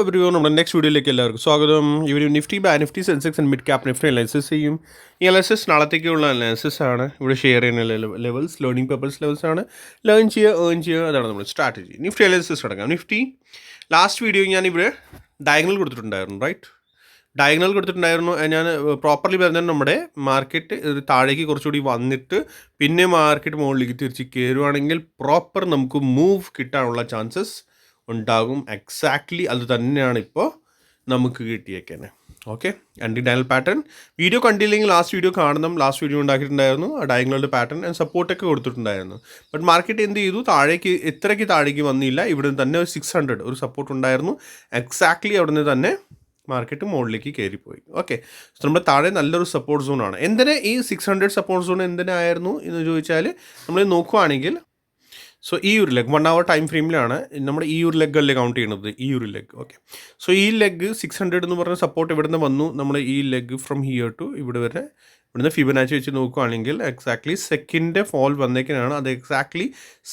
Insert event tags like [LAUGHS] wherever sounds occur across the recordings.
Every നമ്മുടെ next വീഡിയോയിലേക്ക് എല്ലാവർക്കും സ്വാഗതം. ഇവർ നിഫ്റ്റി ബാ Nifty Sensex and mid cap Nifty analysis ചെയ്യും. ഈ അനാലിസിസ് നാളത്തേക്കുള്ള അനാലിസിസ് ആണ്. ഇവിടെ ഷെയർ ചെയ്യുന്ന ലെവൽസ് ലേണിംഗ് പേപ്പേഴ്സ് ലെവൽസ് ആണ്. ലേൺ ചെയ്യുക ഏൺ ചെയ്യുക അതാണ് നമ്മുടെ സ്ട്രാറ്റജി നിഫ്റ്റി അനാലിസിസ് തുടങ്ങാം. നിഫ്റ്റി ലാസ്റ്റ് വീഡിയോ ഞാൻ ഇവിടെ ഡയഗണൽ കൊടുത്തിട്ടുണ്ടായിരുന്നു റൈറ്റ് ഡയഗണൽ കൊടുത്തിട്ടുണ്ടായിരുന്നു. ഞാൻ പ്രോപ്പർലി പറഞ്ഞാൽ നമ്മുടെ മാർക്കറ്റ് താഴേക്ക് കുറച്ചുകൂടി വന്നിട്ട് പിന്നെ മാർക്കറ്റ് മുകളിലേക്ക് തിരിച്ച് കയറുവാണെങ്കിൽ പ്രോപ്പർ നമുക്ക് മൂവ് കിട്ടാനുള്ള ചാൻസസ് ഉണ്ടാകും. എക്സാക്ട്ലി അത് തന്നെയാണ് ഇപ്പോൾ നമുക്ക് കിട്ടിയേക്കന്നെ. Okay anti dial pattern video കണ്ടില്ലെങ്കിൽ ലാസ്റ്റ് വീഡിയോ കാണണം. ലാസ്റ്റ് വീഡിയോ ഉണ്ടാക്കിയിട്ടുണ്ടായിരുന്നു. ആ ഡയങ്ങളുടെ പാറ്റേൺ ആൻഡ് സപ്പോർട്ടൊക്കെ കൊടുത്തിട്ടുണ്ടായിരുന്നു. ബട്ട് മാർക്കറ്റ് എന്ത് ചെയ്തു? താഴേക്ക് എത്രയ്ക്ക് താഴേക്ക് വന്നില്ല. ഇവിടെ തന്നെ ഒരു സിക്സ് ഹൺഡ്രഡ് ഒരു സപ്പോർട്ട് ഉണ്ടായിരുന്നു. എക്സാക്ട്ലി അവിടെ നിന്ന് തന്നെ മാർക്കറ്റ് മുകളിലേക്ക് കയറിപ്പോയി. ഓക്കെ സോ നമ്മുടെ താഴെ നല്ലൊരു സപ്പോർട്ട് സോണാണ് എന്തിനാ ഈ സിക്സ് ഹൺഡ്രഡ് സപ്പോർട്ട് സോൺ എന്തിനായിരുന്നു എന്ന് ചോദിച്ചാൽ നമ്മൾ നോക്കുവാണെങ്കിൽ സോ ഈ ഒരു ലെഗ് വൺ അവർ ടൈം ഫ്രെയിമിലാണ് നമ്മുടെ ഈ ഒരു ലെഗ് അല്ലേ കൗണ്ട് ചെയ്യുന്നത് ഈ ഒരു ലെഗ് ഓക്കെ സോ ഈ ലെഗ് സിക്സ് ഹൺഡ്രഡ് എന്ന് പറഞ്ഞ സപ്പോർട്ട് ഇവിടെ നിന്ന് വന്നു? നമ്മൾ ഈ ലെഗ് ഫ്രം ഹിയർ ടു ഇവിടെ വരെ ഇവിടുന്ന് ഫിബനാച്ചി വെച്ച് നോക്കുകയാണെങ്കിൽ എക്സാക്ട്ലി സെക്കൻഡ് ഫോൾ വന്നേക്കാണ് അത് എക്സാക്ട്ലി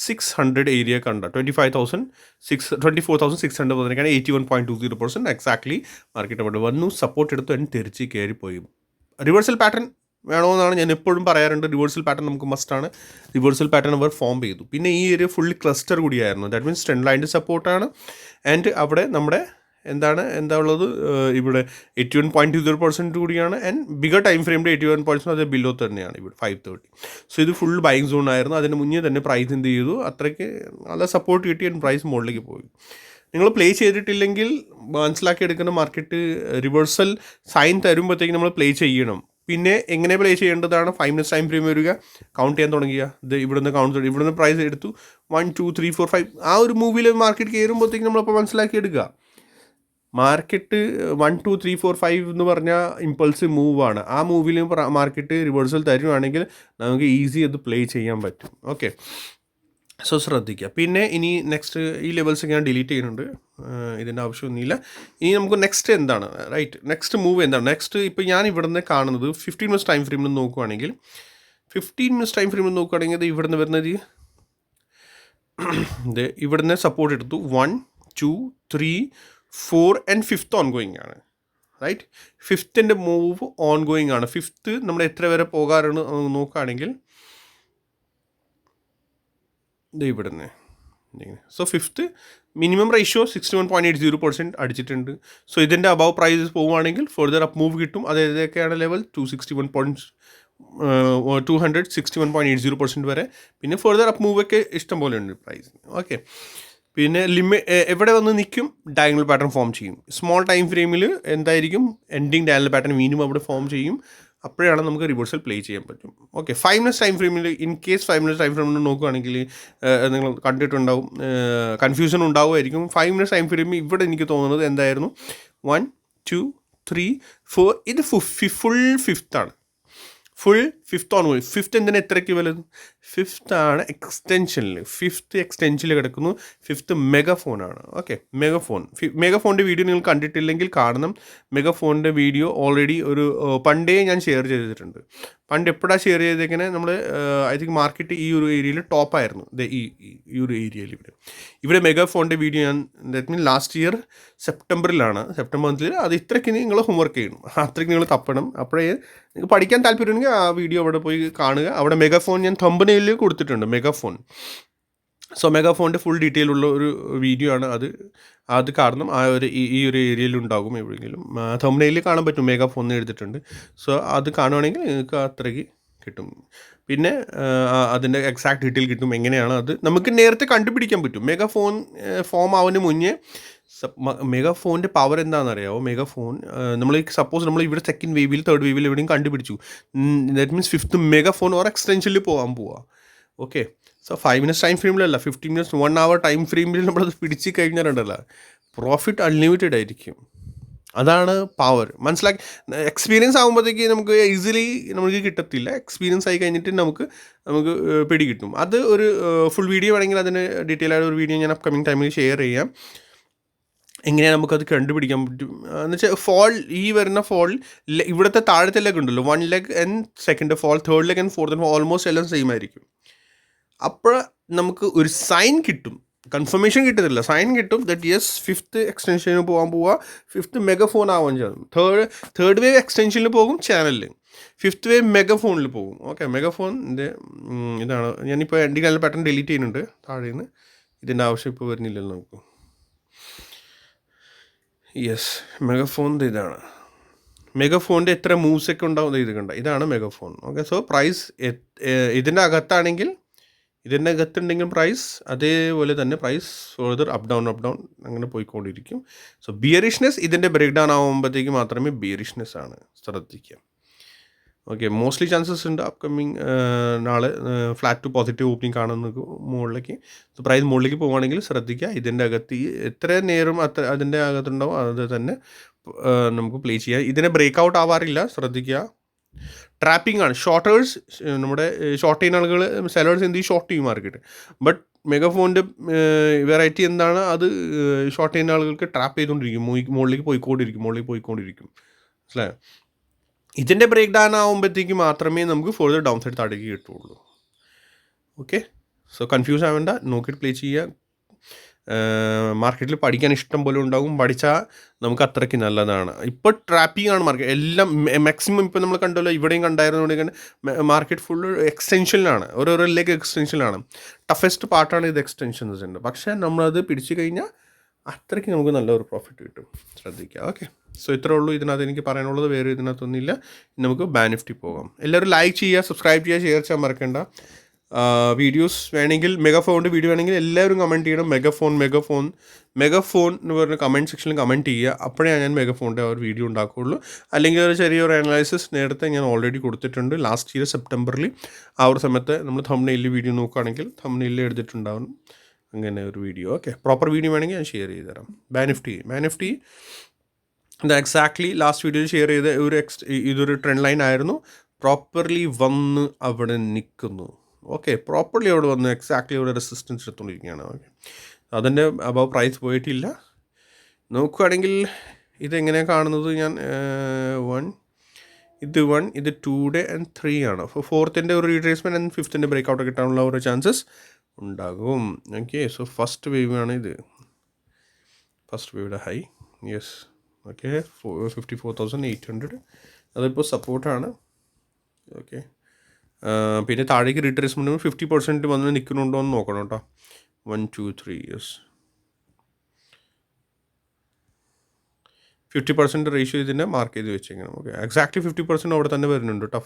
സിക്സ് ഹൺഡ്രഡ് ഏരിയ കണ്ട. Twenty five thousand six twenty four thousand six hundred വന്നേക്കാണ് eighty one point two zero percent exactly market അവിടെ വന്നു. സപ്പോർട്ട് എടുത്തു അതിന് തിരിച്ച് കയറിപ്പോയി. റിവേഴ്സൽ പാറ്റേൺ വേണമെന്നാണ് ഞാൻ എപ്പോഴും പറയാറുണ്ട്. റിവേഴ്സൽ പാറ്റേൺ നമുക്ക് മസ്റ്റാണ് റിവേഴ്സൽ പാറ്റേൺ അവർ ഫോം ചെയ്തു. പിന്നെ ഈ ഒരു ഫുള്ളി ക്ലസ്റ്റർ കൂടിയായിരുന്നു. ദാറ്റ് മീൻസ് ട്രെൻഡ് ലൈന്റെ സപ്പോർട്ടാണ് ആൻഡ് അവിടെ നമ്മുടെ എന്താണ് എന്താ ഉള്ളത്? ഇവിടെ eighty one point two percent കൂടിയാണ്. ആൻഡ് ബിഗർ ടൈം ഫ്രെയിമിൽ എയ്റ്റി വൺ പെർസെന്റ് അത് ബിലോ തന്നെയാണ് ഇവിടെ ഫൈവ് തേർട്ടി സോ ഇത് ഫുൾ ബൈങ് സോൺ ആയിരുന്നു. അതിന് മുന്നേ തന്നെ പ്രൈസ് എന്ത് ചെയ്തു? അത്രയ്ക്ക് നല്ല സപ്പോർട്ട് കിട്ടി ആൻഡ് പ്രൈസ് മുകളിലേക്ക് പോയി. നിങ്ങൾ പ്ലേ ചെയ്തിട്ടില്ലെങ്കിൽ മനസ്സിലാക്കി എടുക്കുന്ന മാർക്കറ്റ് റിവേഴ്സൽ സൈൻ തരുമ്പോഴത്തേക്ക് നമ്മൾ പ്ലേ ചെയ്യണം. പിന്നെ എങ്ങനെ പ്ലേ ചെയ്യേണ്ടതാണ്? ഫൈവ് മിനിറ്റ്സ് ടൈം പ്രീമിയം വരിക. കൗണ്ട് ചെയ്യാൻ തുടങ്ങിയ. ഇത് ഇവിടുന്ന് കൗണ്ട് ഇവിടുന്ന് പ്രൈസ് എടുത്തു. One two three four five ആ ഒരു മൂവിയിൽ മാർക്കറ്റ് കയറുമ്പോഴത്തേക്ക് നമ്മളപ്പോൾ മനസ്സിലാക്കി എടുക്കുക. Market one two three four five എന്ന് പറഞ്ഞാൽ ഇമ്പൾസ് മൂവാണ് ആ മൂവിൽ മാർക്കറ്റ് റിവേഴ്സൽ തരുവാണെങ്കിൽ നമുക്ക് ഈസി അത് പ്ലേ ചെയ്യാൻ പറ്റും. ഓക്കെ സോ ശ്രദ്ധിക്കുക. പിന്നെ ഇനി നെക്സ്റ്റ് ഈ ലെവൽസ് ഞാൻ ഡിലീറ്റ് ചെയ്യുന്നുണ്ട്. ഇതിന്റെ ആവശ്യമൊന്നുമില്ല. ഇനി നമുക്ക് നെക്സ്റ്റ് എന്താണ്? റൈറ്റ് നെക്സ്റ്റ് മൂവ് എന്താണ്? നെക്സ്റ്റ് ഇപ്പോൾ ഞാൻ ഇവിടുന്ന് കാണുന്നത് ഫിഫ്റ്റീൻ മിനിറ്റ്സ് ടൈം ഫ്രെയിമിൽ നോക്കുവാണെങ്കിൽ ഫിഫ്റ്റീൻ മിനിറ്റ്സ് ടൈം ഫ്രെയിമിൽ നോക്കുകയാണെങ്കിൽ ഇത് ഇവിടുന്ന് വരുന്നത് ഇത് ഇവിടുന്ന് സപ്പോർട്ട് എടുത്തു. One two three four and fifth on going ആണ്. റൈറ്റ് ഫിഫ്ത്തിന്റെ മൂവ് ഓൺ ഗോയിങ് ആണ്. ഫിഫ്ത്ത് നമ്മൾ എത്ര വരെ പോകാറുണ്ട് നോക്കുകയാണെങ്കിൽ ഇത് ഇവിടുന്ന്. So fifth minimum ratio sixty one point eight zero percent അടിച്ചിട്ടുണ്ട്. സോ ഇതിന്റെ അബവ് പ്രൈസ് പോവുകയാണെങ്കിൽ ഫർദർ അപ്പ് മൂവ് കിട്ടും. അത് ഏതൊക്കെയാണ് level two sixty one point two hundred sixty one point eight zero percent വരെ. പിന്നെ ഫർദർ അപ്പ് ഒക്കെ ഇഷ്ടം പോലെ ഉണ്ട് പ്രൈസ് ഓക്കെ പിന്നെ ലിമി എവിടെ വന്ന് നിൽക്കും? ഡയഗണൽ പാറ്റേൺ ഫോം ചെയ്യും. സ്മോൾ ടൈം ഫ്രെയിമിൽ എന്തായിരിക്കും? എൻഡിങ് ഡയഗണൽ പാറ്റേൺ വീണ്ടും അവിടെ ഫോം ചെയ്യും. അപ്പോഴാണ് നമുക്ക് റിവേഴ്സൽ പ്ലേ ചെയ്യാൻ പറ്റും. ഓക്കെ ഫൈവ് മിനിറ്റ്സ് ടൈം ഫ്രെയിമിൽ in case five minutes time ഫ്രെയിമിൽ നോക്കുകയാണെങ്കിൽ നിങ്ങൾ കണ്ടിട്ടുണ്ടാവും. കൺഫ്യൂഷൻ ഉണ്ടാവുമായിരിക്കും. ഫൈവ് മിനിറ്റ്സ് ടൈം ഫ്രെയിമിൽ ഇവിടെ എനിക്ക് തോന്നുന്നത് എന്തായിരുന്നു? വൺ ടു ത്രീ ഫോർ ഇത് ഫുൾ ഫിഫ്ത്താണ് ഫുൾ ഫിഫ്ത്ത് ഓൺ പോയി. ഫിഫ്ത്ത് എന്തിനാ എത്രയ്ക്ക് വലുത് ഫിഫ്ത്ത് ആണ് എക്സ്റ്റെൻഷനിൽ ഫിഫ്ത്ത് എക്സ്റ്റെൻഷനിൽ കിടക്കുന്നു. ഫിഫ്ത്ത് മെഗാഫോണാണ് ഓക്കെ മെഗാഫോൺ മെഗാഫോണിന്റെ വീഡിയോ നിങ്ങൾ കണ്ടിട്ടില്ലെങ്കിൽ കാണണം. മെഗാഫോണിന്റെ വീഡിയോ ഓൾറെഡി ഒരു പണ്ടേ ഞാൻ ഷെയർ ചെയ്തിട്ടുണ്ട്. പണ്ട് എപ്പോഴാണ് ഷെയർ ചെയ്തേക്കിനെ നമ്മൾ ഐ തിങ്ക് മാർക്കറ്റ് ഈ ഒരു ഏരിയയിൽ ടോപ്പായിരുന്നു ഈ- ഈ ഒരു ഏരിയയിൽ ഇവിടെ. ഇവിടെ മെഗാഫോണിന്റെ വീഡിയോ ഞാൻ ദാറ്റ് മീൻ ലാസ്റ്റ് ഇയർ സെപ്റ്റംബറിലാണ് സെപ്റ്റംബർ മന്തിൽ അത് ഇത്രയ്ക്ക് നിങ്ങൾ ഹോംവർക്ക് ചെയ്യണം. [LAUGHS] അത്രയ്ക്ക് നിങ്ങൾ തപ്പണം. അപ്പോഴേ നിങ്ങൾക്ക് പഠിക്കാൻ താല്പര്യമുണ്ടെങ്കിൽ ആ വീഡിയോ അവിടെ പോയി കാണുക. അവിടെ മെഗാഫോൺ ഞാൻ തമ്പനയിൽ കൊടുത്തിട്ടുണ്ട് മെഗാഫോൺ സോ മെഗാഫോണിന്റെ ഫുൾ ഡീറ്റെയിൽ ഉള്ള ഒരു വീഡിയോ ആണ് അത്. അത് കാരണം ആ ഒരു ഈ ഈ ഒരു ഏരിയയിൽ ഉണ്ടാകും എവിടെയെങ്കിലും. തമ്പനയിൽ കാണാൻ പറ്റും മെഗാഫോൺ എന്ന് എഴുതിയിട്ടുണ്ട്. സോ അത് കാണുവാണെങ്കിൽ നിങ്ങൾക്ക് അത്രയ്ക്ക് കിട്ടും. പിന്നെ അതിന്റെ എക്സാക്ട് ഡീറ്റെയിൽ കിട്ടും. എങ്ങനെയാണ് അത്? നമുക്ക് നേരത്തെ കണ്ടുപിടിക്കാൻ പറ്റും. മെഗാഫോൺ ഫോം ആവുന്നതിന് മുന്നേ മെഗാഫോണിന്റെ പവർ എന്താണെന്ന് അറിയാമോ മെഗാഫോൺ നമ്മൾ സപ്പോസ് നമ്മൾ ഇവിടെ സെക്കൻഡ് വേവിൽ തേർഡ് വേവിൽ എവിടെയും കണ്ടുപിടിച്ചു. That means fifth megaphone or എക്സ്റ്റൻഷനിൽ പോകാൻ പോവാം. Okay so five minutes time ഫ്രെയിമിലല്ല fifteen minutes one hour time ഫ്രെയിമിൽ നമ്മളത് പിടിച്ച് കഴിഞ്ഞാലുണ്ടല്ലോ. പ്രോഫിറ്റ് അൺലിമിറ്റഡ് ആയിരിക്കും. അതാണ് പവർ മനസ്സിലാക്കി എക്സ്പീരിയൻസ് ആകുമ്പോഴത്തേക്ക് നമുക്ക് ഈസിലി നമുക്ക് കിട്ടത്തില്ല. എക്സ്പീരിയൻസ് ആയി കഴിഞ്ഞിട്ട് നമുക്ക് നമുക്ക് പിടി കിട്ടും. അത് ഒരു ഫുൾ വീഡിയോ വേണമെങ്കിൽ അതിന് ഡീറ്റെയിൽ ആയ ഒരു വീഡിയോ ഞാൻ അപ്കമിങ് ടൈമിൽ ഷെയർ ചെയ്യാം. എങ്ങനെയാണ് നമുക്കത് കണ്ടുപിടിക്കാൻ പറ്റും? എന്ന് വെച്ചാൽ ഫോൾ ഈ വരുന്ന ഫോൾ ഇവിടുത്തെ താഴത്തെ ലെഗ് ഉണ്ടല്ലോ one leg and second fall third leg and fourth almost എല്ലാം സെയിം ആയിരിക്കും. അപ്പോൾ നമുക്ക് ഒരു സൈൻ കിട്ടും. കൺഫർമേഷൻ കിട്ടത്തില്ല. സൈൻ കിട്ടും ദറ്റ് യെസ് ഫിഫ്ത്ത് എക്സ്റ്റൻഷന് പോകാൻ പോവുക ഫിഫ്ത്ത് മെഗഫോൺ ആവാൻ ചെയ്യും തേർഡ് തേർഡ് വേവ് എക്സ്റ്റൻഷനിൽ പോകും ചാനലിൽ ഫിഫ്ത്ത് വേവ് മെഗഫോണിൽ പോകും. ഓക്കെ മെഗഫോണിന്റെ ഇതാണ്. ഞാനിപ്പോൾ എന്റെ കാലം പെട്ടെന്ന് ഡിലീറ്റ് ചെയ്യുന്നുണ്ട് താഴെ നിന്ന് ഇതിന്റെ ആവശ്യം ഇപ്പോൾ വരുന്നില്ലല്ലോ നമുക്ക്. യെസ് മെഗഫോണിന്റെ ഇതാണ്. മെഗഫോണിന്റെ എത്ര മൂവ്സ് ഒക്കെ ഉണ്ടാവും ഇത് കണ്ട? ഇതാണ് മെഗഫോൺ ഓക്കെ സോ പ്രൈസ് ഇതിന്റെ അകത്താണെങ്കിൽ ഇതിന്റെ അകത്തുണ്ടെങ്കിൽ പ്രൈസ് അതേപോലെ തന്നെ price further up down up down അങ്ങനെ പോയിക്കൊണ്ടിരിക്കും. സോ ബിയറിഷ്നെസ് ഇതിന്റെ ബ്രേക്ക് ഡൗൺ ആകുമ്പോഴത്തേക്ക് മാത്രമേ ബിയറിഷ്നെസ് ആണ്. ശ്രദ്ധിക്കുക. ഓക്കെ മോസ്റ്റ്ലി ചാൻസസ് ഉണ്ട് അപ്കമ്മിങ് നാളെ ഫ്ലാറ്റ് ടു പോസിറ്റീവ് ഓപ്പണിംഗ് കാണുന്ന മുകളിലേക്ക്. പ്രൈസ് മുകളിലേക്ക് പോവുകയാണെങ്കിൽ ശ്രദ്ധിക്കുക. ഇതിന്റെ അകത്ത് ഈ എത്ര നേരം അത്ര അതിന്റെ അകത്തുണ്ടാവും അത് തന്നെ നമുക്ക് പ്ലേ ചെയ്യാം. ഇതിനെ ബ്രേക്ക് ഔട്ട് ആവാറില്ല ശ്രദ്ധിക്കുക. ട്രാപ്പിംഗ് ആണ്. ഷോർട്ടേഴ്സ് നമ്മുടെ ഷോർട്ട് ചെയ്യുന്ന ആളുകൾ സെലേഴ്സ് എന്ത് ഷോർട്ട് ചെയ്യും മാർക്കറ്റ് ബട്ട് മെഗാഫോണിന്റെ വെറൈറ്റി എന്താണ്? അത് ഷോർട്ട് ചെയ്യുന്ന ആളുകൾക്ക് ട്രാപ്പ് ചെയ്തുകൊണ്ടിരിക്കും. മുകളിലേക്ക് പോയിക്കൊണ്ടിരിക്കും മുകളിലേക്ക് പോയിക്കൊണ്ടിരിക്കും. മനസ്സിലായോ? ഇതിന്റെ ബ്രേക്ക് ഡൗൺ ആകുമ്പോഴത്തേക്ക് മാത്രമേ നമുക്ക് ഫോർദർ ഡൗൺ സൈഡ് താഴേക്ക് കിട്ടുള്ളൂ. ഓക്കെ സോ കൺഫ്യൂസ് ആവേണ്ട. നോക്കിയിട്ട് പ്ലേ ചെയ്യുക. മാർക്കറ്റിൽ പഠിക്കാൻ ഇഷ്ടം പോലെ ഉണ്ടാകും പഠിച്ചാൽ നമുക്ക് അത്രയ്ക്ക് നല്ലതാണ്. ഇപ്പോൾ ട്രാപ്പിംഗ് ആണ് മാർക്കറ്റ് എല്ലാം മാക്സിമം ഇപ്പോൾ നമ്മൾ കണ്ടല്ലോ ഇവിടെയും കണ്ടായിരുന്നുകൊണ്ടെങ്കിൽ മാർക്കറ്റ് ഫുൾ എക്സ്റ്റൻഷനിലാണ് ഓരോരോ ലെഗ് എക്സ്റ്റൻഷനിലാണ് ടഫസ്റ്റ് പാർട്ടാണ് ഇത് എക്സ്റ്റൻഷൻസ് ഉണ്ട് പക്ഷേ നമ്മളത് പിടിച്ചു കഴിഞ്ഞാൽ അത്രയ്ക്ക് നമുക്ക് നല്ലൊരു പ്രോഫിറ്റ് കിട്ടും. ശ്രദ്ധിക്കുക. ഓക്കെ സോ ഇത്രേ ഉള്ളൂ. ഇതിനകത്ത് എനിക്ക് പറയാനുള്ളത്. വേറെ ഇതിനകത്തൊന്നുമില്ല. നമുക്ക് ബാനിഫ്റ്റി പോകാം. എല്ലാവരും ലൈക്ക് ചെയ്യുക സബ്സ്ക്രൈബ് ചെയ്യുക ഷെയർ ചെയ്യാൻ മറക്കണ്ട. വീഡിയോസ് വേണമെങ്കിൽ മെഗാഫോണിന്റെ വീഡിയോ വേണമെങ്കിൽ എല്ലാവരും കമന്റ് ചെയ്യണം. മെഗാഫോൺ മെഗാഫോൺ മെഗാഫോൺ എന്ന് പറഞ്ഞ കമന്റ് സെക്ഷനിൽ കമന്റ് ചെയ്യുക. അപ്പോഴേ ഞാൻ മെഗാഫോണിന്റെ ഒരു വീഡിയോ ഉണ്ടാക്കുകയുള്ളൂ. അല്ലെങ്കിൽ ഒരു ചെറിയൊരു അനാലിസിസ് നേരത്തെ ഞാൻ ഓൾറെഡി കൊടുത്തിട്ടുണ്ട്. ലാസ്റ്റ് ഇയർ സെപ്റ്റംബറിൽ ആ ഒരു സമയത്ത് നമ്മൾ തമ്മിൽ വീഡിയോ നോക്കുകയാണെങ്കിൽ തമ്മിൽ എടുത്തിട്ടുണ്ടാവും. അങ്ങനെ ഒരു വീഡിയോ ഓക്കെ പ്രോപ്പർ വീഡിയോ വേണമെങ്കിൽ ഞാൻ ഷെയർ ചെയ്ത് തരാം ബാനിഫ്റ്റി ബാനിഫ്റ്റി ഇത് എക്സാക്ട്ലി ലാസ്റ്റ് വീഡിയോയിൽ ഷെയർ ചെയ്ത ഒരു എക്സ് ഇതൊരു ട്രെൻഡ് ലൈൻ ആയിരുന്നു. പ്രോപ്പർലി വന്ന് അവിടെ നിൽക്കുന്നു ഓക്കെ പ്രോപ്പർലി അവിടെ വന്ന് എക്സാക്ട്ലി അവിടെ റെസിസ്റ്റൻസ് എടുത്തുകൊണ്ടിരിക്കുകയാണ്. ഓക്കെ അതിന്റെ അബവ് പ്രൈസ് പോയിട്ടില്ല. നോക്കുകയാണെങ്കിൽ ഇതെങ്ങനെയാണ് കാണുന്നത് ഞാൻ വൺ ഇത് വൺ ഇത് ടു ഡേ ആൻഡ് ത്രീ ആണ് അപ്പോൾ ഫോർത്തിന്റെ ഒരു റീട്രേസ്മെന്റ് ആൻഡ് ഫിഫ്ത്തിന്റെ ബ്രേക്ക് ഔട്ട് കിട്ടാനുള്ള ഒരു ചാൻസസ് ഉണ്ടാകും. ഓക്കെ സോ ഫസ്റ്റ് വേവ് ആണ് ഇത്. First വേവിടെ high yes okay fifty four thousand eight hundred അതിപ്പോൾ സപ്പോർട്ടാണ് ഓക്കെ പിന്നെ താഴേക്ക് റിട്രേസ്മെന്റ് ഫിഫ്റ്റി പെർസെന്റ് വന്ന് നിൽക്കുന്നുണ്ടോ എന്ന് നോക്കണം കേട്ടോ one two three years fifty percent ratio ഇതിന്റെ മാർക്ക് ചെയ്ത് വെച്ചേക്കണം. ഓക്കെ എക്സാക്ട് ഫിഫ്റ്റി പെർസെന്റ് അവിടെ തന്നെ വരുന്നുണ്ട് കേട്ടോ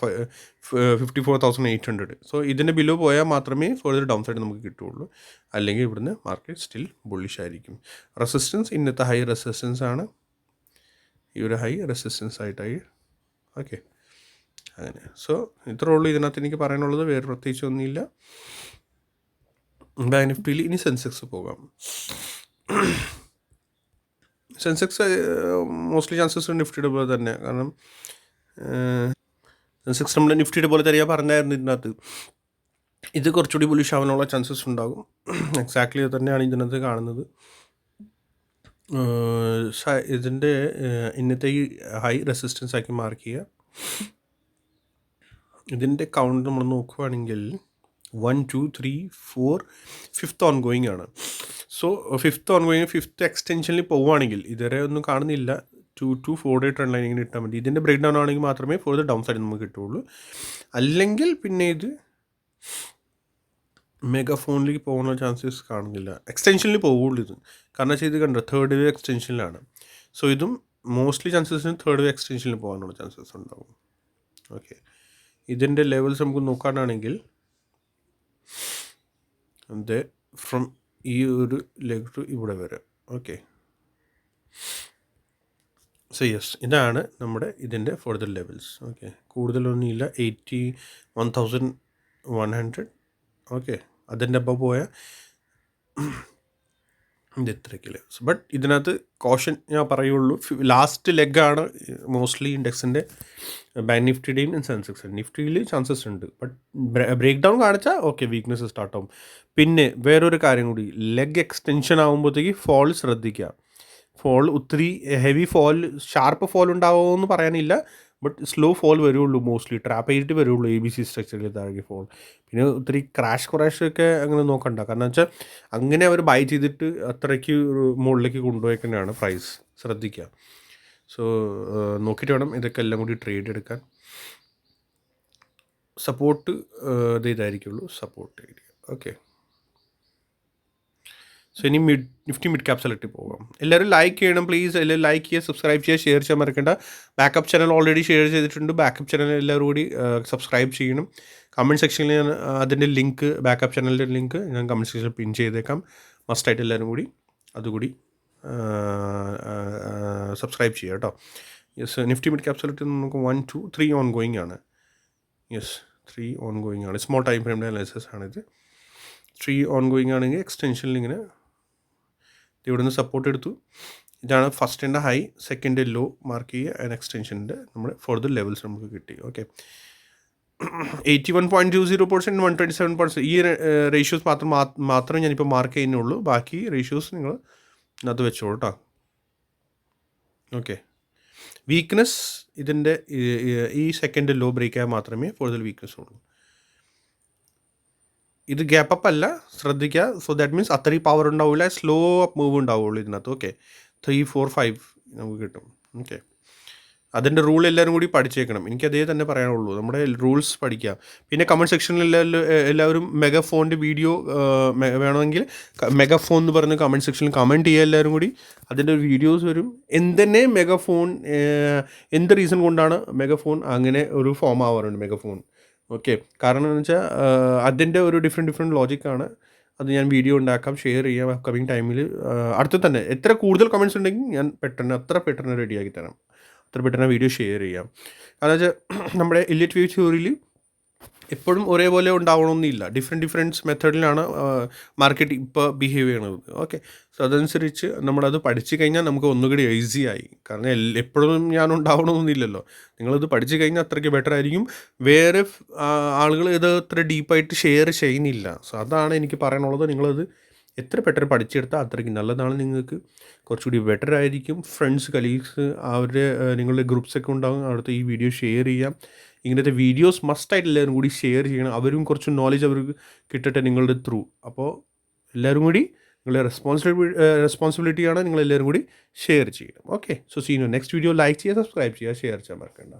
fifty four thousand eight hundred so ഇതിന്റെ ബിലോ പോയാൽ മാത്രമേ ഫോർ ഡൗൺ സൈഡ് നമുക്ക് കിട്ടുള്ളൂ അല്ലെങ്കിൽ ഇവിടുന്ന് മാർക്കറ്റ് സ്റ്റിൽ ബുള്ളിഷ് ആയിരിക്കും. റെസിസ്റ്റൻസ് ഇന്നത്തെ ഹൈ റെസിസ്റ്റൻസ് ആണ്. ഈ ഒരു ഹൈ റെസിസ്റ്റൻസ് ആയിട്ടായി. ഓക്കെ അങ്ങനെ. സോ ഇത്രേ ഉള്ളൂ. ഇതിനകത്ത് എനിക്ക് പറയാനുള്ളത്. വേറെ പ്രത്യേകിച്ച് ഒന്നുമില്ല. ബാങ്ക് നിഫ്റ്റിയിൽ ഇനി സെൻസെക്സ് പോകാം. സെൻസെക്സ് മോസ്റ്റ്ലി ചാൻസസ് നിഫ്റ്റിയുടെ പോലെ തന്നെ. കാരണം സെൻസെക്സ് നമ്മൾ നിഫ്റ്റിയുടെ പോലെ തന്നെ ഞാൻ പറഞ്ഞായിരുന്നു ഇതിനകത്ത്. ഇത് കുറച്ചുകൂടി ബുളിഷ് ആവാനുള്ള ചാൻസസ് ഉണ്ടാകും. എക്സാക്ട്ലി തന്നെയാണ് ഇതിനകത്ത് കാണുന്നത്. ഇതിന്റെ ഇന്നത്തെ ഈ ഹൈ റെസിസ്റ്റൻസ് ആക്കി മാർക്ക് ചെയ്യുക. ഇതിന്റെ കൗണ്ട് നമ്മൾ നോക്കുകയാണെങ്കിൽ one two three four fifth on going ആണ്. So fifth on going fifth എക്സ്റ്റൻഷനിൽ പോവുകയാണെങ്കിൽ ഇതുവരെ ഒന്നും കാണുന്നില്ല. Two to four day trend line ഇങ്ങനെ ഇട്ടാൽ മതി. ഇതിന്റെ ബ്രേക്ക് ഡൗൺ ആണെങ്കിൽ മാത്രമേ ഫോർ ഡൗൺ സൈഡ് നമുക്ക് കിട്ടുള്ളൂ അല്ലെങ്കിൽ പിന്നെ ഇത് മെഗാ ഫോണിലേക്ക് പോകാനുള്ള ചാൻസസ് കാണുന്നില്ല. എക്സ്റ്റൻഷനിൽ പോവുള്ളൂ ഇത്. കാരണം ഇത് കണ്ടോ തേർഡ് വേ എക്സ്റ്റൻഷനിലാണ് സോ ഇതും മോസ്റ്റ്ലി ചാൻസസിന് തേർഡ് വേ എക്സ്റ്റൻഷനിൽ പോകാനുള്ള ചാൻസസ് ഉണ്ടാവും. ഓക്കെ ഇതിന്റെ ലെവൽസ് നമുക്ക് നോക്കാനാണെങ്കിൽ അത് ഫ്രം ഈ ഒരു ലെഗ് ടു ഇവിടെ വരെ. ഓക്കെ സോ യെസ് ഇതാണ് നമ്മുടെ ഇതിന്റെ further levels okay കൂടുതലൊന്നുമില്ല eighty one thousand one hundred okay അതിന്റെ അപ്പം പോയ ഇത് ഇത്ര ലെവൽസ് ബട്ട് ഇതിനകത്ത് കോഷൻ ഞാൻ പറയുള്ളൂ. ലാസ്റ്റ് ലെഗാണ് മോസ്റ്റ്ലി ഇൻഡെക്സിന്റെ ബാങ്ക് നിഫ്റ്റിയുടെയും സെൻസെക്സ് നിഫ്റ്റിയിൽ ചാൻസസ് ഉണ്ട്. ബട്ട് ബ്രേക്ക് ഡൗൺ കാണിച്ചാൽ ഓക്കെ വീക്ക്നെസ് സ്റ്റാർട്ട് ആവും. പിന്നെ വേറൊരു കാര്യം കൂടി. ലെഗ് എക്സ്റ്റൻഷൻ ആകുമ്പോഴത്തേക്ക് ഫോൾ ശ്രദ്ധിക്കുക. ഫോൾ ഒത്തിരി ഹെവി ഫോൾ ഷാർപ്പ് ഫോൾ ഉണ്ടാവുമെന്ന് പറയാനില്ല. ബട്ട് സ്ലോ ഫോൾ വരുള്ളൂ മോസ്റ്റ്ലി ട്രാപ്പ് ചെയ്തിട്ട് വരുള്ളൂ എ ബി സി സ്ട്രക്ചറിൽ താഴേക്ക് ഫോൾ പിന്നെ ഒത്തിരി ക്രാഷ് ക്രാഷ് ഒക്കെ അങ്ങനെ നോക്കണ്ട. കാരണം വെച്ചാൽ അങ്ങനെ അവർ ബൈ ചെയ്തിട്ട് അത്രയ്ക്ക് മുകളിലേക്ക് കൊണ്ടുപോയേക്കുന്നതാണ് പ്രൈസ് ശ്രദ്ധിക്കുക സോ നോക്കിയിട്ട് വേണം ഇതൊക്കെ എല്ലാം കൂടി ട്രേഡ് എടുക്കാൻ. സപ്പോർട്ട് ഇത് ഇതായിരിക്കുള്ളൂ. സപ്പോർട്ട് ഏരിയ ഓക്കെ സോ ഇനി mid Nifty mid cap select പോകാം എല്ലാവരും ലൈക്ക് ചെയ്യണം പ്ലീസ് എല്ലാവരും ലൈക്ക് ചെയ്യുക സബ്സ്ക്രൈബ് ചെയ്യുക ഷെയർ ചെയ്യാൻ മറക്കണ്ട. ബാക്കപ്പ് ചാനൽ ഓൾറെഡി ഷെയർ ചെയ്തിട്ടുണ്ട്. ബാക്കപ്പ് ചാനൽ എല്ലാവരും കൂടി സബ്സ്ക്രൈബ് ചെയ്യണം. കമന്റ് സെക്ഷനിൽ ഞാൻ അതിന്റെ ലിങ്ക് ബാക്കപ്പ് ചാനലിന്റെ ലിങ്ക് ഞാൻ കമന്റ് സെക്ഷനിൽ പിൻ ചെയ്തേക്കാം. മസ്റ്റായിട്ട് എല്ലാവരും കൂടി അതുകൂടി സബ്സ്ക്രൈബ് ചെയ്യുക കേട്ടോ. Yes Nifty mid cap select നമുക്ക് one two three on going ആണ്. യെസ് ത്രീ ഓൺ ഗോയിങ് ആണ് സ്മോൾ ടൈം ഫ്രെയിമിന്റെ അനാലിസിസ് ആണിത്. ത്രീ ഓൺ ഗോയിങ് ആണെങ്കിൽ എക്സ്റ്റൻഷനിൽ ഇങ്ങനെ ഇത് ഇവിടുന്ന് സപ്പോർട്ട് എടുത്തു. ഇതാണ് ഫസ്റ്റിന്റെ ഹൈ സെക്കൻഡ് ലോ മാർക്ക് ചെയ്യുക ആൻഡ് എക്സ്റ്റൻഷന്റെ നമ്മൾ ഫോർദർ ലെവൽസ് നമുക്ക് കിട്ടി. Okay eighty one point two zero percent one twenty seven percent ഈ റേഷ്യോസ് മാത്രം മാത്രമേ ഞാനിപ്പോൾ മാർക്ക് ചെയ്യുന്നുള്ളൂ. ബാക്കി റേഷ്യോസ് നിങ്ങൾ അത് വെച്ചോളൂ കേട്ടോ ഓക്കെ വീക്ക്നെസ് ഇതിന്റെ ഈ സെക്കൻഡ് ലോ ബ്രേക്ക് ആയാൽ മാത്രമേ കൂടുതൽ വീക്ക്നെസ് ഉള്ളൂ. ഇത് ഗ്യാപ്പ് അപ്പ് അല്ല ശ്രദ്ധിക്കുക സോ ദാറ്റ് മീൻസ് അത്രയും പവർ ഉണ്ടാവില്ല സ്ലോ അപ്പ് മൂവ് ഉണ്ടാവുള്ളൂ ഇതിനകത്ത്. ഓക്കെ ത്രീ ഫോർ ഫൈവ് നമുക്ക് കിട്ടും. ഓക്കെ അതിന്റെ റൂൾ എല്ലാവരും കൂടി പഠിച്ചേക്കണം. എനിക്ക് അതേ തന്നെ പറയാനുള്ളൂ. നമ്മുടെ റൂൾസ് പഠിക്കുക പിന്നെ കമന്റ് സെക്ഷനിൽ എല്ലാവരും മെഗാഫോണിന്റെ വീഡിയോ വേണമെങ്കിൽ മെഗാഫോൺ എന്ന് പറഞ്ഞ് കമന്റ് സെക്ഷനിൽ കമന്റ് ചെയ്യുക എല്ലാവരും കൂടി. അതിന്റെ വീഡിയോസ് വരും. എന്തെന്നെ മെഗാഫോൺ എന്ത് റീസൺ കൊണ്ടാണ് മെഗാഫോൺ അങ്ങനെ ഒരു ഫോം ആവാറുണ്ട് മെഗാഫോൺ ഓക്കെ. കാരണം എന്ന് വെച്ചാൽ അതിന്റെ ഒരു ഡിഫറെന്റ് ഡിഫറെന്റ് ലോജിക്കാണ് അത് ഞാൻ വീഡിയോ ഉണ്ടാക്കാം ഷെയർ ചെയ്യാം അപ്കമിങ് ടൈമിൽ അടുത്ത് തന്നെ എത്ര കൂടുതൽ കമന്റ്സ് ഉണ്ടെങ്കിൽ ഞാൻ പെട്ടെന്ന് അത്ര പെട്ടെന്ന് റെഡിയാക്കി തരാം. അത്ര പെട്ടെന്ന് വീഡിയോ ഷെയർ ചെയ്യാം. കാരണം വെച്ചാൽ [CLEARS THROAT] നമ്മുടെ ഇല്ലിറ്റ് വ്യൂ തിയറിയിൽ എപ്പോഴും ഒരേപോലെ ഉണ്ടാവണമെന്നില്ല ഡിഫറെന്റ് ഡിഫറെന്റ് മെത്തേഡിലാണ് മാർക്കറ്റ് ഇപ്പോൾ ബിഹേവ് ചെയ്യണത്. ഓക്കെ സോ അതനുസരിച്ച് നമ്മളത് പഠിച്ചു കഴിഞ്ഞാൽ നമുക്ക് ഒന്നുകൂടി ഈസി ആയി. കാരണം എപ്പോഴും ഞാൻ ഉണ്ടാവണമെന്നില്ലല്ലോ നിങ്ങളത് പഠിച്ചു കഴിഞ്ഞാൽ അത്രയ്ക്ക് ബെറ്റർ ആയിരിക്കും. വേറെ ആളുകൾ ഇത് അത്ര ഡീപ്പായിട്ട് ഷെയർ ചെയ്യുന്നില്ല. സോ അതാണ് എനിക്ക് പറയാനുള്ളത്. നിങ്ങളത് എത്ര ബെറ്റർ പഠിച്ചെടുത്താൽ അത്രയ്ക്ക്. നല്ലതാണ് നിങ്ങൾക്ക്. കുറച്ചുകൂടി ബെറ്റർ ആയിരിക്കും. ഫ്രണ്ട്സ് കലീഗ്സ് അവരുടെ നിങ്ങളുടെ ഗ്രൂപ്പ്സൊക്കെ ഉണ്ടാകും അവിടുത്തെ ഈ വീഡിയോ ഷെയർ ചെയ്യാം. ഇങ്ങനത്തെ വീഡിയോസ് മസ്റ്റായിട്ട് എല്ലാവരും കൂടി ഷെയർ ചെയ്യണം. അവരും കുറച്ച് നോളജ് അവർക്ക് കിട്ടട്ടെ നിങ്ങളുടെ ത്രൂ അപ്പോൾ എല്ലാവരും കൂടി നിങ്ങളുടെ റെസ്പോൺസിബിലിറ്റി റെസ്പോൺസിബിലിറ്റിയാണ് നിങ്ങളെല്ലാവരും കൂടി ഷെയർ ചെയ്യണം. ഓക്കെ സോ സീനോ നെക്സ്റ്റ് വീഡിയോ ലൈക്ക് ചെയ്യുക സബ്സ്ക്രൈബ് ചെയ്യുക ഷെയർ ചെയ്യാൻ മറക്കണ്ട.